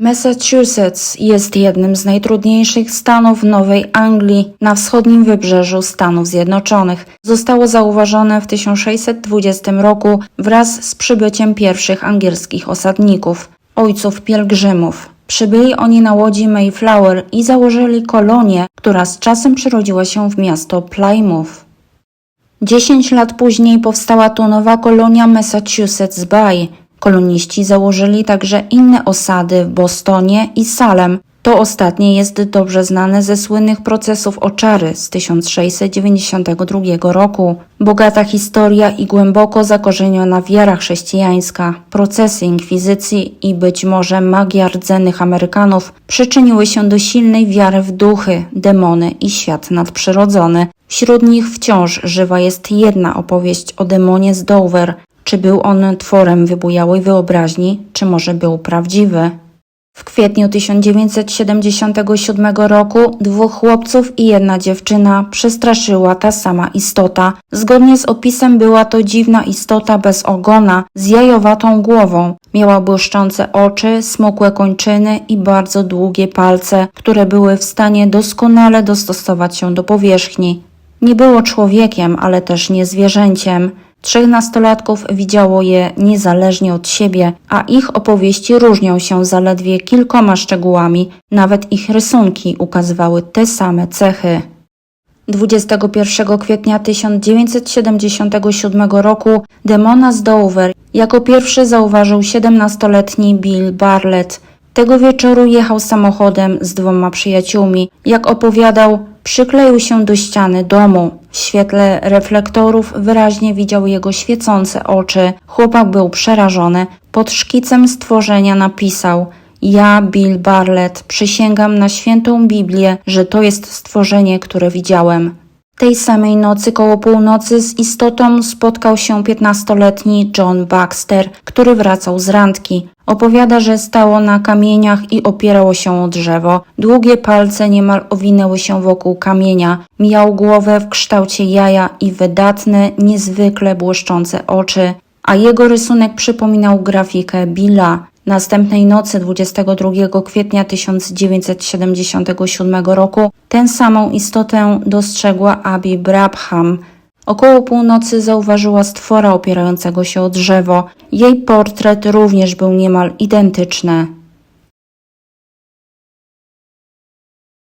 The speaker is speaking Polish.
Massachusetts jest jednym z najtrudniejszych stanów Nowej Anglii na wschodnim wybrzeżu Stanów Zjednoczonych. Zostało zauważone w 1620 roku wraz z przybyciem pierwszych angielskich osadników, ojców pielgrzymów. Przybyli oni na łodzi Mayflower i założyli kolonię, która z czasem przerodziła się w miasto Plymouth. Dziesięć lat później powstała tu nowa kolonia Massachusetts Bay. Koloniści założyli także inne osady w Bostonie i Salem. To ostatnie jest dobrze znane ze słynnych procesów oczary z 1692 roku. Bogata historia i głęboko zakorzeniona wiara chrześcijańska, procesy inkwizycji i być może magia rdzennych Amerykanów przyczyniły się do silnej wiary w duchy, demony i świat nadprzyrodzony. Wśród nich wciąż żywa jest jedna opowieść o demonie z Dover. Czy był on tworem wybujałej wyobraźni, czy może był prawdziwy? W kwietniu 1977 roku dwóch chłopców i jedna dziewczyna przestraszyła ta sama istota. Zgodnie z opisem była to dziwna istota bez ogona, z jajowatą głową. Miała błyszczące oczy, smukłe kończyny i bardzo długie palce, które były w stanie doskonale dostosować się do powierzchni. Nie było człowiekiem, ale też nie zwierzęciem. Trzech nastolatków widziało je niezależnie od siebie, a ich opowieści różnią się zaledwie kilkoma szczegółami, nawet ich rysunki ukazywały te same cechy. 21 kwietnia 1977 roku demona z Dover jako pierwszy zauważył 17-letni Bill Bartlett. Tego wieczoru jechał samochodem z dwoma przyjaciółmi. Jak opowiadał, przykleił się do ściany domu. W świetle reflektorów wyraźnie widział jego świecące oczy. Chłopak był przerażony. Pod szkicem stworzenia napisał: Ja, Bill Bartlett, przysięgam na świętą Biblię, że to jest stworzenie, które widziałem. Tej samej nocy koło północy z istotą spotkał się 15-letni John Baxter, który wracał z randki. Opowiada, że stało na kamieniach i opierało się o drzewo. Długie palce niemal owinęły się wokół kamienia. Miał głowę w kształcie jaja i wydatne, niezwykle błyszczące oczy, a jego rysunek przypominał grafikę Billa. Następnej nocy 22 kwietnia 1977 roku tę samą istotę dostrzegła Abby Brabham. Około północy zauważyła stwora opierającego się o drzewo. Jej portret również był niemal identyczny.